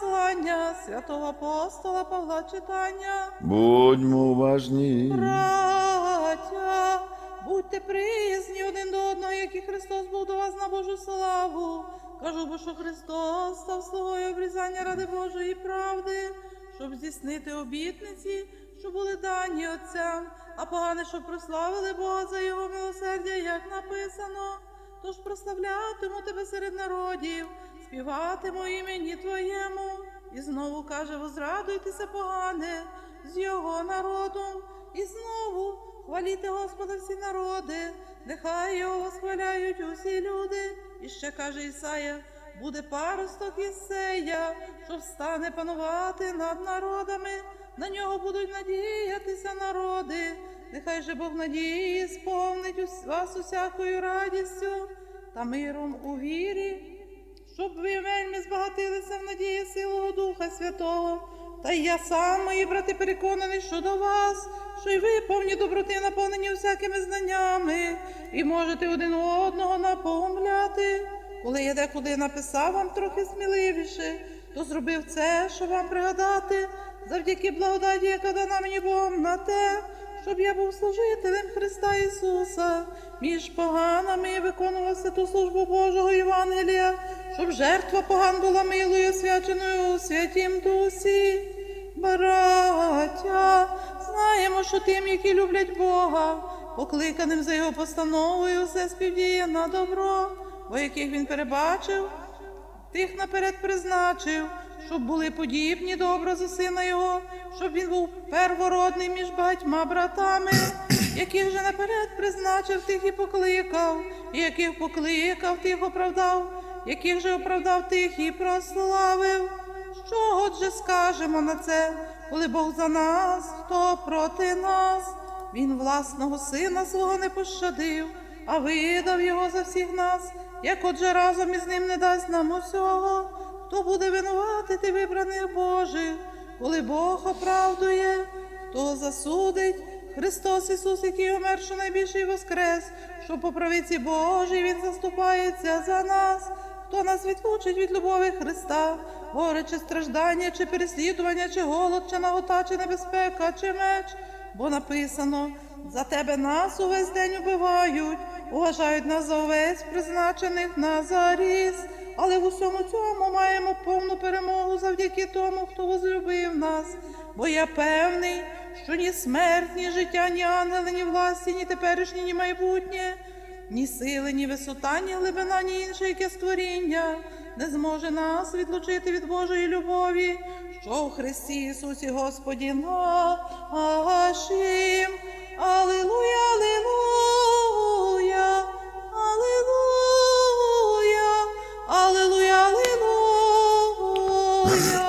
послання святого апостола Павла читання. Будьмо уважні. Браття, будьте приязні один до одного, як і Христос був до вас на Божу славу. Кажу, бо що Христос став слугою обрізання ради Божої правди, щоб здійснити обітниці, що були дані Отцям, а погане, щоб прославили Бога за його милосердя, як написано. Тож прославлятиму тебе серед народів, співатиму імені Твоєму. І знову каже, возрадуйтеся, погане, з його народом. І знову хваліте Господа всі народи, нехай його восхваляють усі люди. І ще каже Ісая, буде паросток Ісея, що встане панувати над народами, на нього будуть надіятися народи. Нехай же Бог надії сповнить вас усякою радістю та миром у вірі, щоб ви вельми збагатилися в надії силого Духа Святого. Та й я сам, мої брати, переконаний щодо вас, що й ви повні доброти, наповнені всякими знаннями, і можете один одного напомляти. Коли я декуди написав вам трохи сміливіше, то зробив це, щоб вам пригадати, завдяки благодаті, яка дана мені Богом на те, щоб я був служителем Христа Ісуса, між поганами виконував святу службу Божого Євангелія, щоб жертва поган була милою, освяченою у святім дусі. Браття, знаємо, що тим, які люблять Бога, покликаним за його постановою, все співдіє на добро, бо яких він перебачив, тих наперед призначив, щоб були подібні до образу сина його, щоб він був первородний між багатьма братами, яких же наперед призначив, тих і покликав, і яких покликав, тих оправдав, яких же оправдав, тих і прославив. Що отже скажемо на це, коли Бог за нас, хто проти нас? Він власного сина свого не пощадив, а видав його за всіх нас, як отже разом із ним не дасть нам усього, хто буде винуватити вибраних Божих, коли Бог оправдує, хто засудить. Христос Ісус, який умер, що найбільший воскрес, що по правиці Божій Він заступається за нас. Хто нас відлучить від любові Христа, горе чи страждання, чи переслідування, чи голод, чи нагота, чи небезпека, чи меч, бо написано: за тебе нас увесь день убивають, уважають нас за увесь призначених на заріз. Але в усьому цьому маємо повну перемогу завдяки тому, хто возлюбив нас. Бо я певний, що ні смерть, ні життя, ні ангели, ні власті, ні теперішнє, ні майбутнє ні сили, ні висота, ні глибина, ні інше яке створіння не зможе нас відлучити від Божої любові, що в Христі Ісусі Господі нашим. Oh, no.